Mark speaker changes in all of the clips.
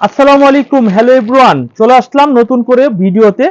Speaker 1: আসসালামু আলাইকুম, hello everyone. চলে আসলাম নতুন করে ভিডিওতে।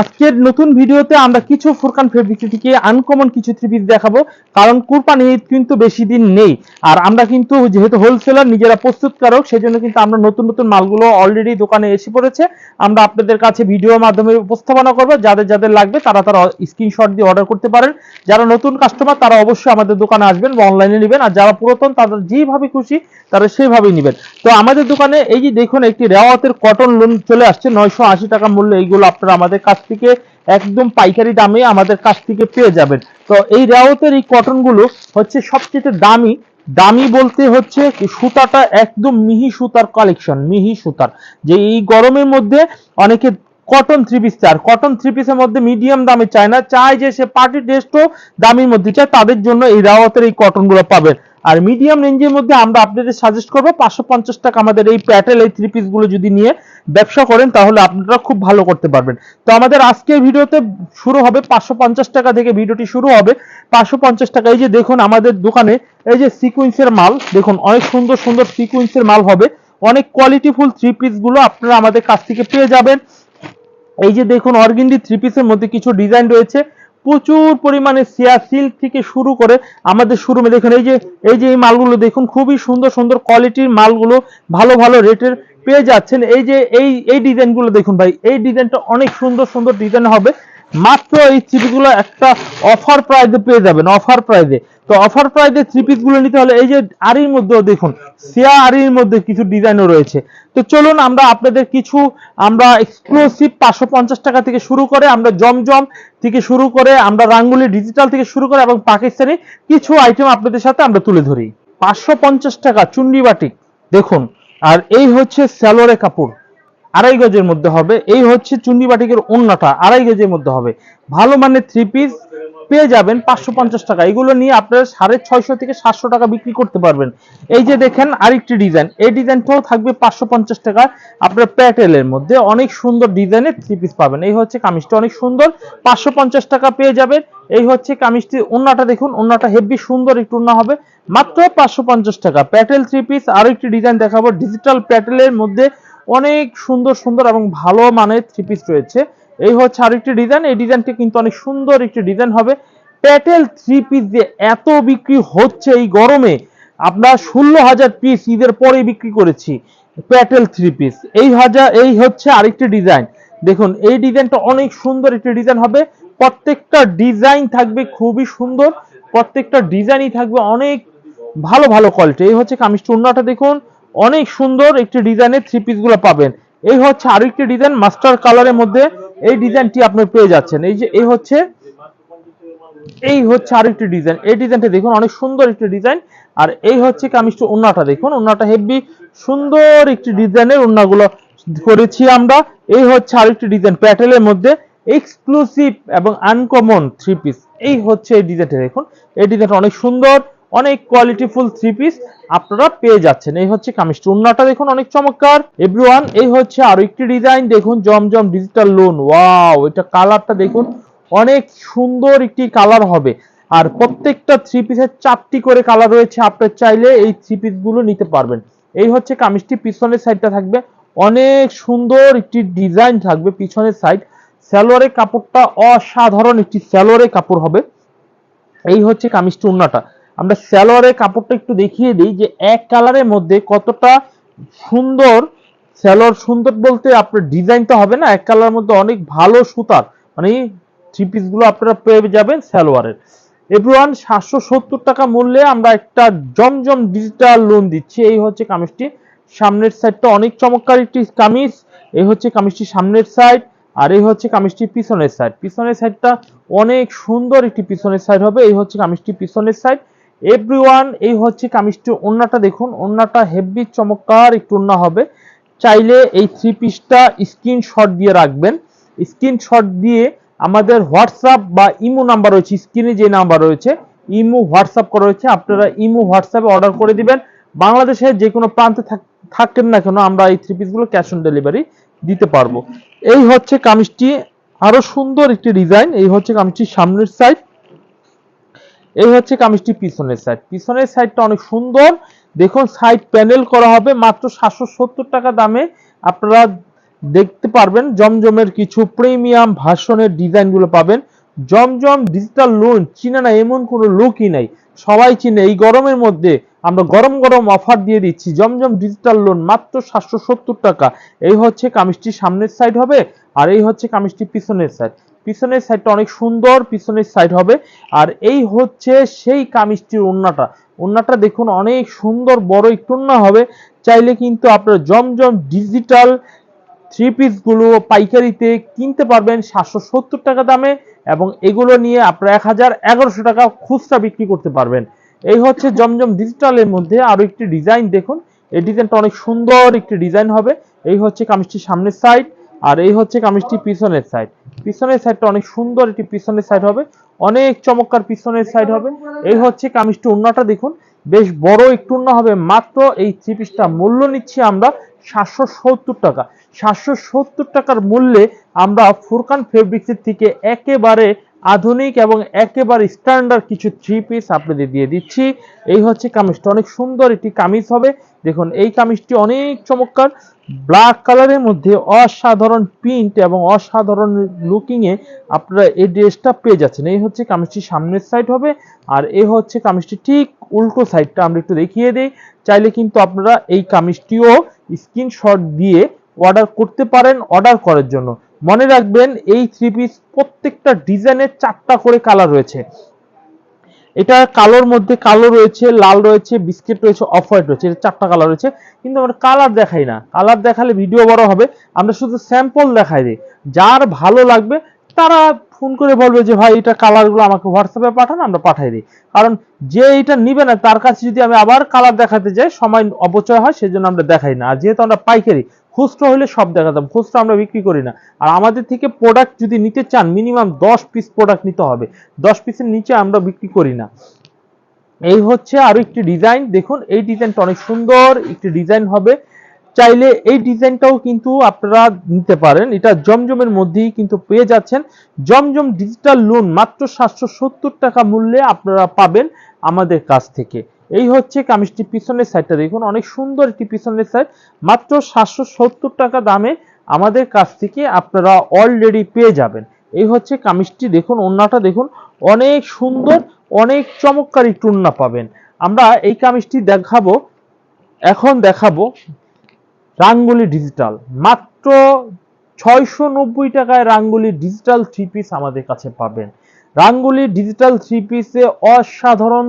Speaker 1: আজকের নতুন ভিডিওতে আমরা কিছু ফুরকান ফেব্রিক্স আনকমন কিছু থ্রি পিস দেখাবো। কারণ কুরবানি ঈদ কিন্তু বেশি দিন নেই। আর আমরা কিন্তু যেহেতু হোলসেলার নিজেরা প্রস্তুতকারক, সেজন্য কিন্তু আমরা নতুন নতুন মালগুলো অলরেডি দোকানে এসে পড়েছে। আমরা আপনাদের কাছে ভিডিওর মাধ্যমে উপস্থাপনা করব। যাদের যাদের লাগবে তারা তারা স্ক্রিনশট দিয়ে অর্ডার করতে পারেন। যারা নতুন কাস্টমার তারা অবশ্যই আমাদের দোকানে আসবেন বা অনলাইনে নেবেন। আর যারা পুরাতন, তাদের যেভাবে খুশি, তারা সেইভাবেই নেবেন। তো আমাদের দোকানে এই যে দেখুন একটি রেওয়াতের কটন লোন চলে আসছে, নয়শো আশি টাকা মূল্য, এইগুলো আপনারা আমাদের কাছ থেকে একদম পাইকারি দামে আমাদের কাছ থেকে পেয়ে যাবেন। তো এই রেওয়াতের এই কটনগুলো হচ্ছে সবচেয়ে দামি। দামি বলতে হচ্ছে সুতাটা একদম মিহি সুতার কালেকশন মিহি সুতার। যে এই গরমের মধ্যে অনেকে কটন থ্রি পিস চায় কটন থ্রি পিসের মধ্যে মিডিয়াম দামে চায় না, চায় যে সে পার্টি ড্রেসও দামির মধ্যে চায়, তাদের জন্য এই রাওয়াতের এই কটনগুলো পাবেন। আর মিডিয়াম রেঞ্জের মধ্যে আমরা আপনাদের সাজেস্ট করব পাঁচশো পঞ্চাশ টাকা আমাদের এই প্যাটেল এই থ্রি পিসগুলো যদি নিয়ে ব্যবসা করেন তাহলে আপনারা খুব ভালো করতে পারবেন। তো আমাদের আজকের ভিডিওতে শুরু হবে পাঁচশো পঞ্চাশ টাকা থেকে ভিডিওটি শুরু হবে। পাঁচশো পঞ্চাশ টাকা এই যে দেখুন আমাদের দোকানে এই যে সিকুয়েন্সের মাল, দেখুন অনেক সুন্দর সুন্দর সিকুয়েন্সের মাল হবে। অনেক কোয়ালিটিফুল থ্রি পিসগুলো আপনারা আমাদের কাছ থেকে পেয়ে যাবেন। এই যে দেখুন অর্গিন্ডি থ্রি পিসের মধ্যে কিছু ডিজাইন রয়েছে। প্রচুর পরিমাণে সিয়া সিল্ক থেকে শুরু করে আমাদের শোরুমে দেখুন, এই যে এই যে এই মালগুলো দেখুন, খুবই সুন্দর সুন্দর কোয়ালিটির মালগুলো ভালো ভালো রেটের পেয়ে যাচ্ছেন। এই যে, এই এই ডিজাইনগুলো দেখুন ভাই, এই ডিজাইনটা অনেক সুন্দর সুন্দর ডিজাইন হবে। মাত্র এই থ্রি পিসগুলো একটা অফার প্রাইজে পেয়ে যাবেন অফার প্রাইজে তো অফার প্রাইজে থ্রি পিসগুলো নিতে হলে এই যে আরির মধ্যেও দেখুন, সিয়া আরির মধ্যে কিছু ডিজাইনও রয়েছে। তো চলুন আমরা আপনাদের কিছু, আমরা এক্সক্লুসিভ পাঁচশো পঞ্চাশ টাকা থেকে শুরু করে, আমরা জমজম থেকে শুরু করে, আমরা রাঙ্গুলি ডিজিটাল থেকে শুরু করে এবং পাকিস্তানি কিছু আইটেম আপনাদের সাথে আমরা তুলে ধরি। পাঁচশো পঞ্চাশ টাকা চুন্ডি দেখুন। আর এই হচ্ছে স্যালোরে কাপড়। আড়াই গজের মধ্যে হবে। এই হচ্ছে চুন্ডি বাটিকের ওন্নাটা, আড়াই গজের মধ্যে হবে। ভালো মানের থ্রি পিস পেয়ে যাবেন পাঁচশো পঞ্চাশ টাকা। এগুলো নিয়ে আপনারা সাড়ে ছয়শো থেকে সাতশো টাকা বিক্রি করতে পারবেন। এই যে দেখেন আরেকটি ডিজাইন। এই ডিজাইনটাও থাকবে পাঁচশো পঞ্চাশ টাকা আপনার প্যাটেলের মধ্যে। অনেক সুন্দর ডিজাইনের থ্রি পিস পাবেন। এই হচ্ছে কামিজটা অনেক সুন্দর। পাঁচশো পঞ্চাশ টাকা পেয়ে যাবেন। এই হচ্ছে কামিজটি ওন্নাটা দেখুন। ওন্নাটা হেভি সুন্দর একটু ওন্না হবে। মাত্র পাঁচশো পঞ্চাশ টাকা। প্যাটেল থ্রি পিস আরও একটি ডিজাইন দেখাবো। ডিজিটাল প্যাটেলের মধ্যে অনেক সুন্দর সুন্দর এবং ভালো মানের থ্রি পিস রয়েছে। এই হচ্ছে আরেকটি ডিজাইন এই ডিজাইনটি কিন্তু অনেক সুন্দর একটি ডিজাইন হবে। প্যাটেল থ্রি পিস যে এত বিক্রি হচ্ছে এই গরমে, আমরা ষোলো হাজার পিস ঈদের পরে বিক্রি করেছি প্যাটেল থ্রি পিস এই হাজার, এই হচ্ছে আরেকটি ডিজাইন দেখুন, এই ডিজাইনটা অনেক সুন্দর একটি ডিজাইন হবে। প্রত্যেকটা ডিজাইন থাকবে খুবই সুন্দর, প্রত্যেকটা ডিজাইনই থাকবে অনেক ভালো ভালো কোয়ালিটি এই হচ্ছে কামিজ চূর্ণাটা দেখুন। অনেক সুন্দর একটি ডিজাইনের থ্রি পিসগুলো পাবেন। এই হচ্ছে আরেকটি ডিজাইন মাস্টার কালারের মধ্যে এই ডিজাইনটি আপনি পেয়ে যাচ্ছেন। এই যে, এই হচ্ছে এই হচ্ছে আর একটি ডিজাইন। এই ডিজাইনটা দেখুন, অনেক সুন্দর একটি ডিজাইন। আর এই হচ্ছে কামিজটা ওন্নাটা দেখুন, ওন্নাটা হেভি সুন্দর একটি ডিজাইনের ওন্নাগুলো করেছি আমরা। এই হচ্ছে আরেকটি ডিজাইন প্যাটেলের মধ্যে এক্সক্লুসিভ এবং আনকমন থ্রি পিস এই হচ্ছে এই ডিজাইনটা দেখুন, এই ডিজাইনটা অনেক সুন্দর। অনেক কোয়ালিটিফুল থ্রি পিস আপনারা পেয়ে যাচ্ছেন। এই হচ্ছে কামিজটা উন্নাটা দেখুন অনেক চমৎকার। এভরিওয়ান এই হচ্ছে আরও একটি ডিজাইন দেখুন, জমজম ডিজিটাল লোন ওয়াও এটা কালারটা দেখুন, অনেক সুন্দর একটি কালার হবে। আর প্রত্যেকটা থ্রি পিসের চারটি করে কালার রয়েছে। আপনার চাইলে এই থ্রি পিসগুলো নিতে পারবেন। এই হচ্ছে কামিজটি, পিছনের সাইডটা থাকবে। অনেক সুন্দর একটি ডিজাইন থাকবে পিছনের সাইড স্যালোয়ারের কাপড়টা অসাধারণ একটি স্যালোয়ারের কাপড় হবে। এই হচ্ছে কামিজটি উন্নাটা আমরা স্যালোয়ারের কাপড়টা একটু দেখিয়ে দিই যে এক কালারের মধ্যে কতটা সুন্দর স্যালোয়ার সুন্দর বলতে আপনার ডিজাইন তো হবে না, এক কালারের মধ্যে অনেক ভালো সুতার মানে থ্রি পিসগুলো আপনারা পেয়ে যাবেন স্যালোয়ারের এভরিওয়ান সাতশো সত্তর টাকা মূল্যে আমরা একটা জমজম ডিজিটাল লোন দিচ্ছি, এই হচ্ছে কামিজটি। সামনের সাইডটা অনেক চমৎকার একটি কামিজ, এই হচ্ছে কামিজটি সামনের সাইড আর এই হচ্ছে কামিজটি পিছনের সাইড পিছনের সাইডটা অনেক সুন্দর একটি পিছনের সাইড হবে, এই হচ্ছে কামিজটি পিছনের সাইড এভরিওয়ান এই হচ্ছে কামিজটি, ওন্নাটা দেখুন, ওন্নাটা হেভি চমৎকার, একটু ওন্না হবে। চাইলে এই থ্রি পিসটা স্ক্রিনশট দিয়ে রাখবেন। স্ক্রিনশট দিয়ে আমাদের হোয়াটসঅ্যাপ বা ইমো নাম্বার রয়েছে স্ক্রিনে যে নাম্বার রয়েছে ইমো হোয়াটসঅ্যাপ করা রয়েছে, আপনারা ইমো হোয়াটসঅ্যাপে অর্ডার করে দিবেন। বাংলাদেশের যে কোনো প্রান্তে থাক- থাকেন না কেন, আমরা এই থ্রি পিসগুলো ক্যাশ অন ডেলিভারি দিতে পারব। এই হচ্ছে কামিজটি, আরও সুন্দর একটি ডিজাইন এই হচ্ছে কামিজটির সামনের সাইড এই হচ্ছে কামিজটি পিছনের সাইড পিছনের সাইডটা অনেক সুন্দর। দেখুন সাইড প্যানেল করা হবে মাত্র সাতশো সত্তর টাকা দামে। আপনারা দেখতে পারবেন জমজমের কিছু প্রিমিয়াম ভার্সনের ডিজাইনগুলো পাবেন। জমজম ডিজিটাল লোন চিনে না, এমন কোনো লোকই নাই। সবাই চিনে, এই গরমের মধ্যে আমরা গরম গরম অফার দিয়ে দিচ্ছি। জমজম ডিজিটাল লোন মাত্র সাতশো সত্তর টাকা। এই হচ্ছে কামিজটির সামনের সাইড হবে আর এই হচ্ছে কামিজটি পিছনের সাইড পিছনের সাইডটা অনেক সুন্দর, পিছনের সাইড হবে। আর এই হচ্ছে সেই কামিজটির ওন্নাটা ওন্নাটা দেখুন, অনেক সুন্দর বড় একটু ওন্না হবে। চাইলে কিন্তু আপনার জমজম ডিজিটাল থ্রি পিসগুলো পাইকারিতে কিনতে পারবেন সাতশো সত্তর টাকা দামে এবং এগুলো নিয়ে আপনারা এক হাজার এগারোশো টাকা খুচরা বিক্রি করতে পারবেন। এই হচ্ছে জমজম ডিজিটালের মধ্যে আরও একটি ডিজাইন দেখুন। এই ডিজাইনটা অনেক সুন্দর একটি ডিজাইন হবে। এই হচ্ছে কামিজটির সামনের সাইড আর এই হচ্ছে কামিজটি পিছনের সাইড পিছনের সাইডটা অনেক সুন্দর একটি পিছনের সাইড হবে। অনেক চমৎকার পিছনের সাইড হবে। এই হচ্ছে কামিজটি উন্নাটা দেখুন। বেশ বড় একটু উন্না হবে। মাত্র এই থ্রি পিসটা মূল্য নিচ্ছি আমরা সাতশো সত্তর টাকা। সাতশো সত্তর টাকার মূল্যে আমরা ফুরকান ফেব্রিক্সের থেকে একেবারে আধুনিক এবং একেবারে স্ট্যান্ডার্ড কিছু থ্রি পিস আপনাদের দিয়ে দিচ্ছি। এই হচ্ছে কামিজটা। অনেক সুন্দর একটি কামিজ হবে। দেখুন, এই কামিজটি অনেক চমৎকার। ব্ল্যাক কালারের মধ্যে অসাধারণ প্রিন্ট এবং অসাধারণ লুকিং এ আপনারা এই ড্রেসটা পেয়ে যাচ্ছেন। এই হচ্ছে কামিজটি সামনের সাইড হবে আর এই হচ্ছে কামিজটি ঠিক উল্টো সাইডটা আমরা একটু দেখিয়ে দিই। চাইলে কিন্তু আপনারা এই কামিজটিও স্ক্রিনশট দিয়ে অর্ডার করতে পারেন অর্ডার করার জন্য। মনে রাখবেন এই থ্রি পিস প্রত্যেকটা ডিজাইনের চারটা করে কালার রয়েছে। এটা কালোর মধ্যে কালো রয়েছে, লাল রয়েছে বিস্কিট রয়েছে অফ হোয়াইট রয়েছে এটা চারটা কালার রয়েছে। কিন্তু আমরা কালার দেখাই না। কালার দেখালে ভিডিও বড় হবে। আমরা শুধু স্যাম্পল দেখাই দিই। যার ভালো লাগবে, তারা ফোন করে বলবে যে, ভাই, এটা কালারগুলো আমাকে হোয়াটসঅ্যাপে পাঠান, আমরা পাঠাই দিই। কারণ যে এটা নিবে না, তার কাছে যদি আমি আবার কালার দেখাতে যাই, সময় অপচয় হয়, সেজন্য আমরা দেখাই না। আর যেহেতু আমরা পাইকারি খুচরো হলে সব দেখাতাম, খুচরো আমরা বিক্রি করি না। আর আমাদের থেকে প্রোডাক্ট যদি নিতে চান মিনিমাম দশ পিস প্রোডাক্ট নিতে হবে। দশ পিসের নিচে আমরা বিক্রি করি না। এই হচ্ছে আরও একটি ডিজাইন দেখুন, এই ডিজাইনটা অনেক সুন্দর, একটি ডিজাইন হবে। চাইলে এই ডিজাইনটাও কিন্তু আপনারা নিতে পারেন। এটা জমজমের মধ্যেই কিন্তু পেয়ে যাচ্ছেন। জমজম ডিজিটাল লোন মাত্র সাতশো সত্তর টাকা মূল্যে আপনারা পাবেন আমাদের কাছ থেকে। এই হচ্ছে কামিজটি পিছনের সাইডটা দেখুন, অনেক সুন্দর একটি পিছনের সাইড মাত্র সাতশো সত্তর টাকা দামে আমাদের কাছ থেকে আপনারা অলরেডি পেয়ে যাবেন। এই হচ্ছে কামিজটি। দেখুন ওন্নাটা দেখুন, অনেক সুন্দর, অনেক চমৎকার একটু ওন্না পাবেন। আমরা এই কামিজটি দেখাবো, এখন দেখাবো রাঙ্গুলি ডিজিটাল মাত্র ছয়শো নব্বই টাকায় রাঙ্গুলি ডিজিটাল থ্রি পিস আমাদের কাছে পাবেন। রাঙ্গুলি ডিজিটাল থ্রি পিসে অসাধারণ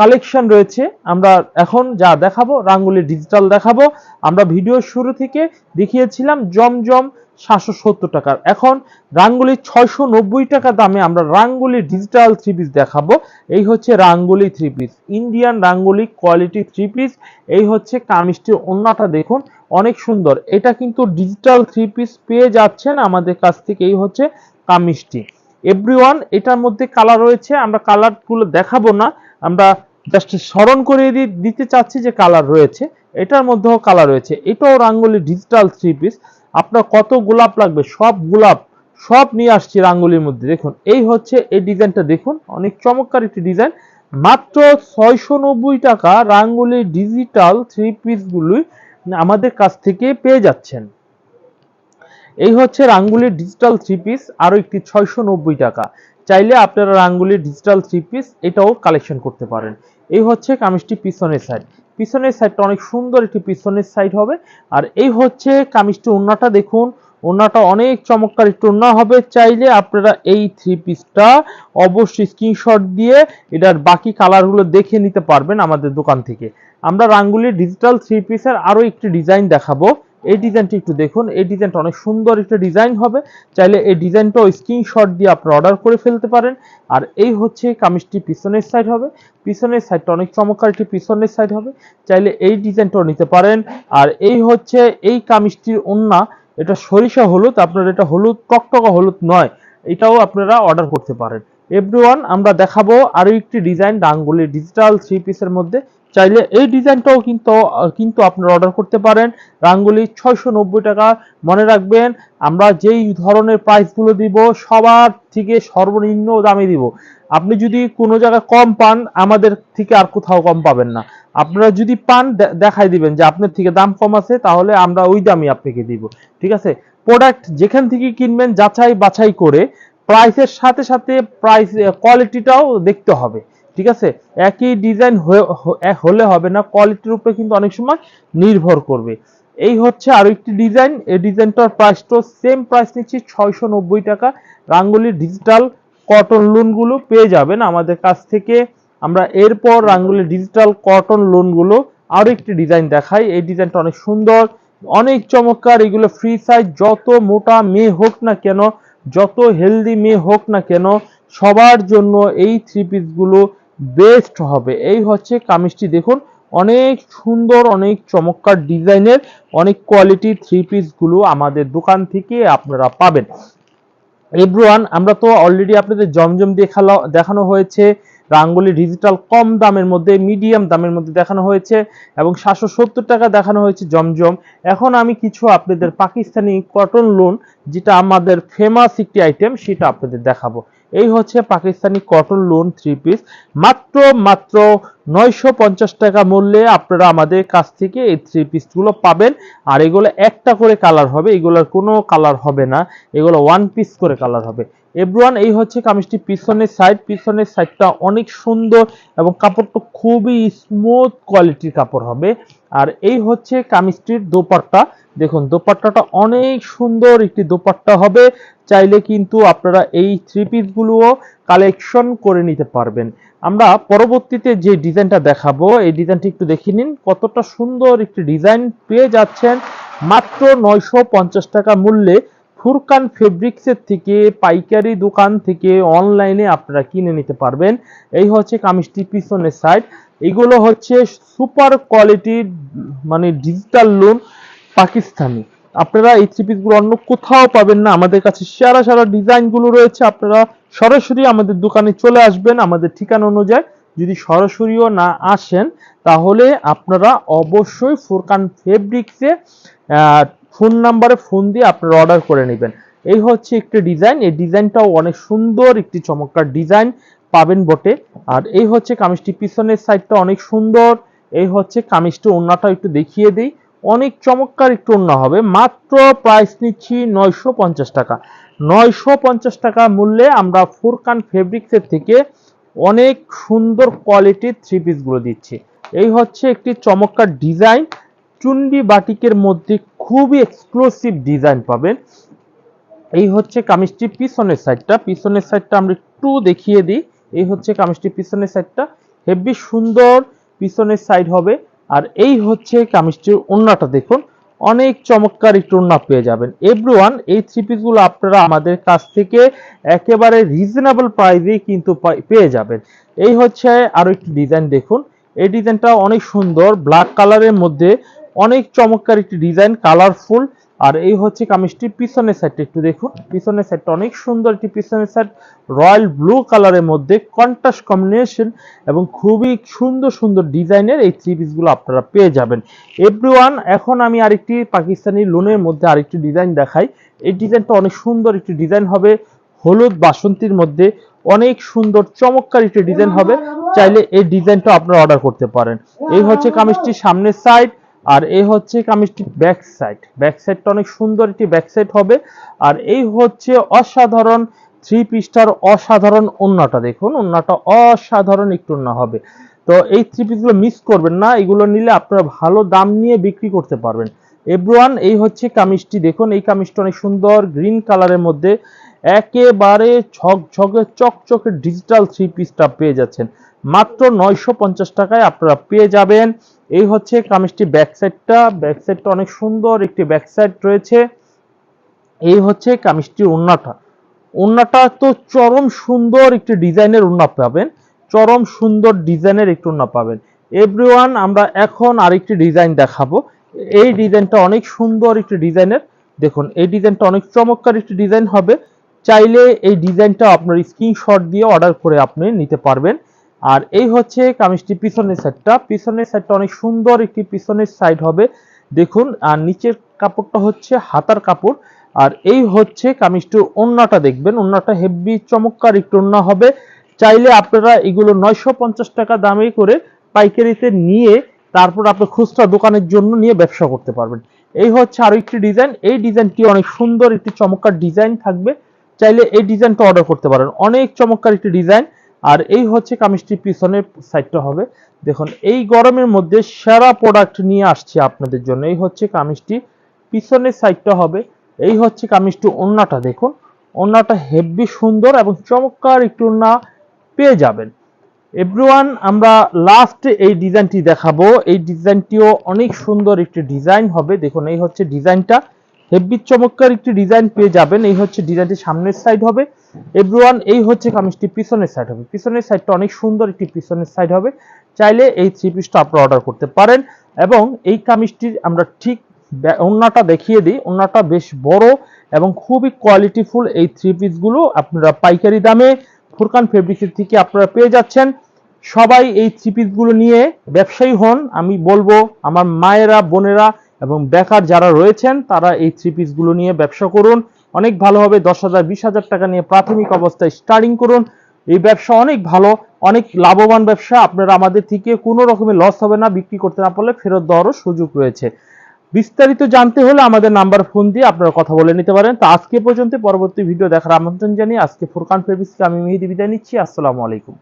Speaker 1: কালেকশন রয়েছে। আমরা এখন যা দেখাবো রাঙ্গুলি ডিজিটাল দেখাবো। আমরা ভিডিও শুরু থেকে দেখিয়েছিলাম জমজম সাতশো সত্তর টাকার। এখন রাঙ্গুলি ছয়শো নব্বই টাকা দামে আমরা রাঙ্গুলি ডিজিটাল থ্রি পিস দেখাবো। এই হচ্ছে Rangoli three piece Indian Rangoli quality three piece এই হচ্ছে কামিজটির অন্যটা দেখুন, অনেক সুন্দর। এটা কিন্তু ডিজিটাল থ্রি পিস পেয়ে যাচ্ছেন আমাদের কাছ থেকে, এই হচ্ছে কামিজটি। এভরিওয়ান এটার মধ্যে কালার রয়েছে, আমরা কালারগুলো দেখাবো না। আমরা জাস্ট স্মরণ করিয়ে দি- দিতে চাচ্ছি যে কালার রয়েছে। এটার মধ্যেও কালার রয়েছে। এটাও রাঙ্গুলি ডিজিটাল থ্রি পিস আপনার কত গোলাপ লাগবে? সব গোলাপ, সব নিয়ে আসছি রাঙ্গুলির মধ্যে। দেখুন, এই হচ্ছে এই ডিজাইনটা দেখুন। অনেক চমৎকার একটি ডিজাইন মাত্র ছয়শো নব্বই টাকা রাঙ্গুলি ডিজিটাল থ্রি পিসগুলি আমাদের কাছ থেকে পেয়ে যাচ্ছেন। এই হচ্ছে রাঙ্গুলির ডিজিটাল থ্রি পিস আরও একটি ছয়শো নব্বই টাকা। চাইলে আপনারা রাঙ্গুলির ডিজিটাল থ্রি পিস এটাও কালেকশন করতে পারেন। এই হচ্ছে কামিজটি পিছনের সাইড পিছনের সাইডটা অনেক সুন্দর একটি পিছনের সাইড হবে। আর এই হচ্ছে কামিজটি ওন্নাটা দেখুন। ওন্নাটা অনেক চমৎকার একটু ওন্না হবে। চাইলে আপনারা এই থ্রি পিসটা অবশ্যই স্ক্রিনশট দিয়ে এটার বাকি কালারগুলো দেখে নিতে পারবেন আমাদের দোকান থেকে। আমরা রাঙ্গুলির ডিজিটাল থ্রি পিসের আরও একটি ডিজাইন দেখাবো। এই ডিজাইনটি একটু দেখুন। এই ডিজাইনটা অনেক সুন্দর একটা ডিজাইন হবে। চাইলে এই ডিজাইনটাও স্ক্রিনশট দিয়ে আপনি অর্ডার করে ফেলতে পারেন। আর এই হচ্ছে কামিজটি পিছনের সাইড হবে। পিছনের সাইডটা অনেক চমৎকার একটি পিছনের সাইড হবে। চাইলে এই ডিজাইনটাও নিতে পারেন। আর এই হচ্ছে এই কামিজটির ওন্না। এটা সরিষা হলুদ। আপনার এটা হলুদ, টকটকা হলুদ নয়। এটাও আপনারা অর্ডার করতে পারেন। এভরিওয়ান আমরা দেখাবো আরও একটি ডিজাইন। ডাঙ্গুলি ডিজিটাল থ্রি পিসের মধ্যে। চাইলে এই ডিজাইনটাও কিন্তু কিন্তু আপনারা অর্ডার করতে পারেন। রাঙ্গুলি ছয়শো নব্বই টাকা। মনে রাখবেন, আমরা যেই ধরনের প্রাইসগুলো দিব, সবার থেকে সর্বনিম্ন দামে দিব। আপনি যদি কোনো জায়গায় কম পান, আমাদের থেকে আর কোথাও কম পাবেন না। আপনারা যদি পান দেখাই দিবেন যে আপনার থেকে দাম কম আছে, তাহলে আমরা ওই দামই আপনাকে দিব। ঠিক আছে? প্রোডাক্ট যেখান থেকে কিনবেন যাচাই বাছাই করে প্রাইসের সাথে সাথে প্রাইস কোয়ালিটিটাও দেখতে হবে। ঠিক আছে? একই ডিজাইন হলে হবে না কোয়ালিটির উপরে কিন্তু অনেক সময় নির্ভর করবে। এই হচ্ছে আরও একটি ডিজাইন এই ডিজাইনটার প্রাইসটা সেম প্রাইস নিচ্ছি ছয়শো নব্বই টাকা। রাঙ্গুলির ডিজিটাল কটন লোনগুলো পেয়ে যাবেন আমাদের কাছ থেকে। আমরা এরপর রাঙ্গুলি ডিজিটাল কটন লোনগুলো আরও একটি ডিজাইন দেখাই। এই ডিজাইনটা অনেক সুন্দর, অনেক চমৎকার। এগুলো ফ্রি সাইজ যত মোটা মেয়ে হোক না কেন, যত হেলদি মেয়ে হোক না কেন, সবার জন্য এই থ্রি পিসগুলো বেস্ট হবে। এই হচ্ছে কামিজটি, দেখুন, অনেক সুন্দর, অনেক চমৎকার ডিজাইনের, অনেক কোয়ালিটি থ্রি পিসগুলো আমাদের দোকান থেকে আপনারা পাবেন। এভরিওয়ান আমরা তো অলরেডি আপনাদের জমজম দেখাল, দেখানো হয়েছে। রাঙ্গুলি ডিজিটাল কম দামের মধ্যে মিডিয়াম দামের মধ্যে দেখানো হয়েছে এবং সাতশো সত্তর টাকা দেখানো হয়েছে জমজম। এখন আমি কিছু আপনাদের পাকিস্তানি কটন লোন যেটা আমাদের ফেমাস একটি আইটেম সেটা আপনাদের দেখাবো। এই হচ্ছে Pakistani cotton lawn three piece মাত্র মাত্র নয়শো পঞ্চাশ টাকা মূল্যে আপনারা আমাদের কাছ থেকে এই থ্রি পিসগুলো পাবেন। আর এগুলো একটা করে কালার হবে, এগুলোর কোনো কালার হবে না। এগুলো ওয়ান পিস করে কালার হবে। এভরিওয়ান, এই হচ্ছে কামিজটি পিছনের সাইড পিছনের সাইডটা অনেক সুন্দর এবং কাপড়টা খুবই স্মুথ কোয়ালিটির কাপড় হবে। আর এই হচ্ছে কামিজটির দোপাট্টা। দেখুন, দোপাট্টাটা অনেক সুন্দর একটি দোপাট্টা হবে। চাইলে কিন্তু আপনারা এই থ্রি পিসগুলোও কালেকশন করে নিতে পারবেন। আমরা পরবর্তীতে যে ডিজাইনটা দেখাবো, এই ডিজাইনটি একটু দেখে নিন। কতটা সুন্দর একটি ডিজাইন পেয়ে যাচ্ছেন। মাত্র নয়শো পঞ্চাশ টাকা মূল্যে ফুরকান ফেব্রিক্সের থেকে, পাইকারি দোকান থেকে অনলাইনে আপনারা কিনে নিতে পারবেন। এই হচ্ছে কামিজটি পিছনের সাইড এগুলো হচ্ছে সুপার কোয়ালিটির মানে ডিজিটাল লোন পাকিস্তানি। আপনারা এই থ্রি পিসগুলো অন্য কোথাও পাবেন না। আমাদের কাছে সারা সারা ডিজাইনগুলো রয়েছে। আপনারা সরাসরি আমাদের দোকানে চলে আসবেন আমাদের ঠিকানা অনুযায়ী। যদি সরাসরিও না আসেন, তাহলে আপনারা অবশ্যই ফোরকান ফেব্রিক্সে ফোন নাম্বারে ফোন দিয়ে আপনারা অর্ডার করে নেবেন। এই হচ্ছে একটি ডিজাইন এই ডিজাইনটাও অনেক সুন্দর, একটি চমৎকার ডিজাইন পাবেন বটে। আর এই হচ্ছে কামিজটি পিছনের সাইডটা অনেক সুন্দর। এই হচ্ছে কামিজটি ওন্নাটা একটু দেখিয়ে দিই। অনেক চমৎকার একটু অন্য হবে। মাত্র প্রাইস নিচ্ছি নয়শো পঞ্চাশ টাকা। নয়শো পঞ্চাশ টাকা মূল্যে আমরা ফুরকান ফেব্রিক্সের থেকে অনেক সুন্দর কোয়ালিটির থ্রি পিসগুলো দিচ্ছি। এই হচ্ছে একটি চমৎকার ডিজাইন চুন্ডি বাটিকের মধ্যে খুবই এক্সক্লুসিভ ডিজাইন পাবেন। এই হচ্ছে কামিজটি পিছনের সাইডটা পিছনের সাইডটা আমরা একটু দেখিয়ে দিই। এই হচ্ছে কামিজটি পিছনের সাইডটা হেভি সুন্দর পিছনের সাইড হবে। আর এই হচ্ছে কামিজটির ওন্নাটা দেখুন, অনেক চমৎকার একটু ওন্না পেয়ে যাবেন। এভরিওয়ান এই থ্রি পিসগুলো আপনারা আমাদের কাছ থেকে একেবারে রিজনেবল প্রাইসে কিন্তু পেয়ে যাবেন। এই হচ্ছে আরও একটি ডিজাইন দেখুন। এই ডিজাইনটা অনেক সুন্দর ব্ল্যাক কালারের মধ্যে অনেক চমৎকার একটি ডিজাইন কালারফুল আর এই হচ্ছে কামিজটি পিছনের সাইডটা একটু দেখুন। পিছনের সাইডটা অনেক সুন্দর একটি পিছনের সাইড রয়্যাল ব্লু কালারের মধ্যে কন্ট্রাস্ট কম্বিনেশন এবং খুবই সুন্দর সুন্দর ডিজাইনের এই থ্রি পিসগুলো আপনারা পেয়ে যাবেন। এভরিওয়ান এখন আমি আরেকটি পাকিস্তানি লোনের মধ্যে আরেকটি ডিজাইন দেখাই। এই ডিজাইনটা অনেক সুন্দর একটি ডিজাইন হবে। হলুদ বাসন্তীর মধ্যে অনেক সুন্দর চমৎকার একটি ডিজাইন হবে। চাইলে এই ডিজাইনটা আপনারা অর্ডার করতে পারেন। এই হচ্ছে কামিজটি সামনের সাইড আর এই হচ্ছে কামিজটি ব্যাক সাইড ব্যাক সাইডটা অনেক সুন্দর একটি ব্যাক সাইড হবে। আর এই হচ্ছে অসাধারণ থ্রি পিসটার অসাধারণ ওন্নাটা। দেখুন, ওন্নাটা অসাধারণ একটু ওন্না হবে। তো এই থ্রি পিসগুলো মিস করবেন না। এগুলো নিলে আপনারা ভালো দাম নিয়ে বিক্রি করতে পারবেন। এভরিওয়ান এই হচ্ছে কামিজটি। দেখুন, এই কামিজটা অনেক সুন্দর গ্রিন কালারের মধ্যে একেবারে ঝকঝকে, চকচকে ডিজিটাল থ্রি পিসটা পেয়ে যাচ্ছেন। মাত্র নয়শো পঞ্চাশ টাকায় আপনারা পেয়ে যাবেন। এই হচ্ছে কামিজটি ব্যাক সাইডটা ব্যাক সাইডটা অনেক সুন্দর একটি ব্যাক সাইড রয়েছে। এই হচ্ছে কামিজটির ওন্নাটা ওন্নাটা তো চরম সুন্দর একটি ডিজাইনের ওন্না পাবেন। চরম সুন্দর ডিজাইনের একটি ওন্না পাবেন। এভরিওয়ান, আমরা এখন আরেকটি ডিজাইন দেখাবো। এই ডিজাইনটা অনেক সুন্দর একটি ডিজাইনের। দেখুন, এই ডিজাইনটা অনেক চমৎকার একটি ডিজাইন হবে। চাইলে এই ডিজাইনটা আপনার স্ক্রিনশট দিয়ে অর্ডার করে আপনি নিতে পারবেন। আর এই হচ্ছে কামিজটি পিছনের সাইডটা। পিছনের সাইডটা অনেক সুন্দর একটি পিছনের সাইড হবে। দেখুন, আর নিচের কাপড়টা হচ্ছে হাতার কাপড়। আর এই হচ্ছে কামিজটির ওন্নাটা দেখবেন। ওন্নাটা হেভি চমৎকার একটু ওন্না হবে। চাইলে আপনারা এগুলো নয়শো পঞ্চাশ টাকা দামে করে পাইকারিতে নিয়ে তারপর আপনি খুচরা দোকানের জন্য নিয়ে ব্যবসা করতে পারবেন। এই হচ্ছে আরও একটি ডিজাইন। এই ডিজাইনটি অনেক সুন্দর একটি চমৎকার ডিজাইন থাকবে। চাইলে এই ডিজাইনটা অর্ডার করতে পারেন। অনেক চমৎকার একটি ডিজাইন। আর এই হচ্ছে কামিজটির পিছনের সাইডটা হবে। দেখুন, এই গরমের মধ্যে সেরা প্রোডাক্ট নিয়ে আসছি আপনাদের জন্য। এই হচ্ছে কামিজটি পিছনের সাইডটা হবে। এই হচ্ছে কামিজটি ওন্নাটা দেখুন। ওন্নাটা হেভি সুন্দর এবং চমৎকার একটু ওন্না পেয়ে যাবেন। এভরিওয়ান আমরা লাস্ট এই ডিজাইনটি দেখাবো। এই ডিজাইনটিও অনেক সুন্দর একটি ডিজাইন হবে। দেখুন, এই হচ্ছে ডিজাইনটা হেভি চমৎকার একটি ডিজাইন পেয়ে যাবেন। এই হচ্ছে ডিজাইনটি সামনের সাইড হবে। এভরিওয়ান এই হচ্ছে কামিজটি পিছনের সাইড হবে। পিছনের সাইডটা অনেক সুন্দর একটি পিছনের সাইড হবে। চাইলে এই থ্রি পিসটা আপনারা অর্ডার করতে পারেন এবং এই কামিজটির আমরা ঠিক ওড়নাটা দেখিয়ে দিই। ওড়নাটা বেশ বড় এবং খুবই কোয়ালিটিফুল এই থ্রি পিসগুলো আপনারা পাইকারি দামে ফুরকান ফেব্রিক্সের থেকে আপনারা পেয়ে যাচ্ছেন। সবাই এই থ্রি পিসগুলো নিয়ে ব্যবসায়ী হন। আমি বলব, আমার মায়েরা, বোনেরা এবং বেকার যারা রয়েছেন, তারা এই থ্রি পিসগুলো নিয়ে ব্যবসা করুন। অনেক ভালো হবে, দশ হাজার, বিশ হাজার টাকা নিয়ে প্রাথমিক অবস্থায় স্টার্টিং করুন। এই ব্যবসা অনেক ভালো, অনেক লাভবান ব্যবসা। আপনারা আমাদের থেকে কোনো রকমের লস হবে না, বিক্রি করতে না পারলে ফেরত দেওয়ারও সুযোগ রয়েছে। বিস্তারিত জানতে হলে আমাদের নাম্বার ফোন দিয়ে আপনারা কথা বলে নিতে পারেন। তো আজকে পর্যন্ত পরবর্তী ভিডিও দেখার আমন্ত্রণ জানিয়ে আজকে ফুরকান ফেব্রিক্সকে আমি মেহেদি বিদায় নিচ্ছি। আসসালামু আলাইকুম।